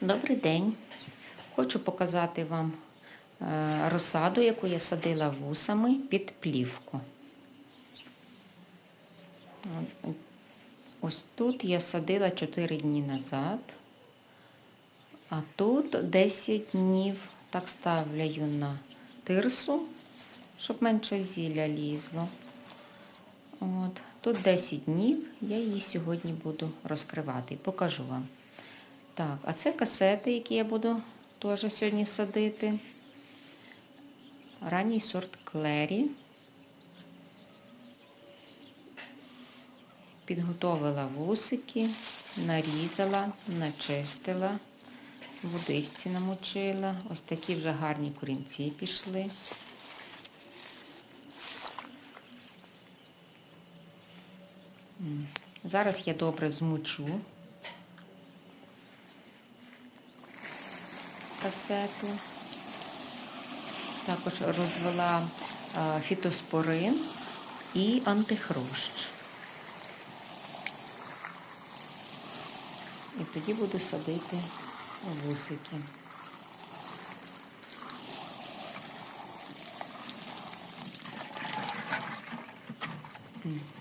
Добрий день. Хочу показати вам е, розсаду, яку я садила вусами під плівку. Ось тут я садила 4 дні назад, а тут 10 днів так ставлю на тирсу, щоб менше зілля лізло. От. Тут 10 днів, я її сьогодні буду розкривати покажу вам. Так, а це касети, які я буду теж сьогодні садити. Ранній сорт Клері. Підготовила вусики, нарізала, начистила, водичці намочила. Ось такі вже гарні корінці пішли. Зараз я добре змочу касету. Також розвела е, фітоспорин і антихрущ. І тоді буду садити вусики.